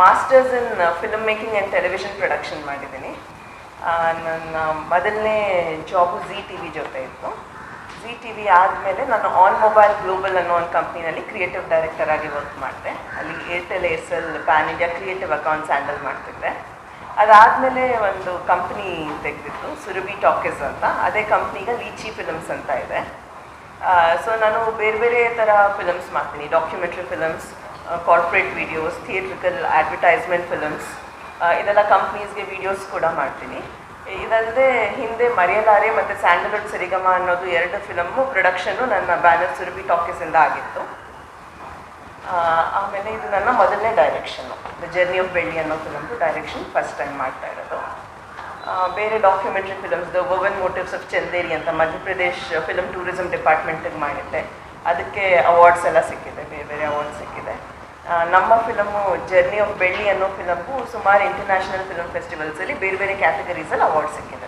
Masters in film making and television production ಮಾಡಿದ್ದೀನಿ. ನನ್ನ ಮೊದಲನೇ ಜಾಬು ಝೀ ಟಿ ವಿ ಜೊತೆ ಇತ್ತು. ಝೀ ಟಿ ವಿ ಆದಮೇಲೆ ನಾನು ಆನ್ ಮೊಬೈಲ್ ಗ್ಲೋಬಲ್ ಅನ್ನೋ ಒಂದು ಕಂಪ್ನಿನಲ್ಲಿ ಕ್ರಿಯೇಟಿವ್ ಡೈರೆಕ್ಟರ್ ಆಗಿ ವರ್ಕ್ ಮಾಡಿದೆ. ಅಲ್ಲಿ Airtel Aircel pan India creative accounts handle ಮಾಡ್ತಿದ್ದೆ. ಅದಾದಮೇಲೆ ಒಂದು ಕಂಪ್ನಿ ತೆಗೆದಿತ್ತು ಸುರಭಿ ಟಾಕೀಸ್ ಅಂತ. ಅದೇ ಕಂಪ್ನಿಗೆ ಲೀಚಿ ಫಿಲಮ್ಸ್ ಅಂತ ಇದೆ. ಸೊ ನಾನು ಬೇರೆ ಬೇರೆ ಥರ ಫಿಲಮ್ಸ್ ಮಾಡ್ತೀನಿ documentary films corporate videos theatrical advertisement films ಇದೆಲ್ಲ ಕಂಪ್ನೀಸ್ಗೆ ವಿಡಿಯೋಸ್ ಕೂಡ ಮಾಡ್ತೀನಿ. ಇದಲ್ಲದೆ ಹಿಂದೆ ಮರೆಯಲಾರೆ ಮತ್ತು ಸ್ಯಾಂಡಲ್ವುಡ್ ಸರಿಗಮ ಅನ್ನೋದು ಎರಡು ಫಿಲಮ್ಮು ಪ್ರೊಡಕ್ಷನ್ನು ನನ್ನ ಬ್ಯಾನರ್ ಸುರಭಿ ಟಾಕೀಸಿಂದ ಆಗಿತ್ತು. ಆಮೇಲೆ ಇದು ನನ್ನ ಮೊದಲನೇ ಡೈರೆಕ್ಷನ್ನು ದ ಜರ್ನಿ ಆಫ್ ಬೆಳ್ಳಿ ಅನ್ನೋ ಫಿಲಮ್ದು ಡೈರೆಕ್ಷನ್ ಫಸ್ಟ್ ಟೈಮ್ ಮಾಡ್ತಾ ಇರೋದು. ಬೇರೆ documentary films the ವುವನ್ motives of Chanderi ಅಂತ ಮಧ್ಯಪ್ರದೇಶ್ ಫಿಲಮ್ ಟೂರಿಸಮ್ ಡಿಪಾರ್ಟ್ಮೆಂಟಿಗೆ ಮಾಡಿದ್ದೆ. ಅದಕ್ಕೆ ಅವಾರ್ಡ್ಸ್ ಎಲ್ಲ ಸಿಕ್ಕಿದೆ, ಬೇರೆ ಬೇರೆ ಅವಾರ್ಡ್ಸ್ ಸಿಕ್ಕಿದೆ. ನಮ್ಮ ಫಿಲಮು ಜರ್ನಿ ಆಫ್ ಬೆಳ್ಳಿ ಅನ್ನೋ ಫಿಲಮ್ಗೂ ಸುಮಾರು ಇಂಟರ್ನ್ಯಾಷನಲ್ ಫಿಲಮ್ ಫೆಸ್ಟಿವಲ್ಸಲ್ಲಿ ಬೇರೆ ಬೇರೆ ಕ್ಯಾಟಗರೀಸಲ್ಲಿ ಅವಾರ್ಡ್ ಸಿಕ್ಕಿದೆ.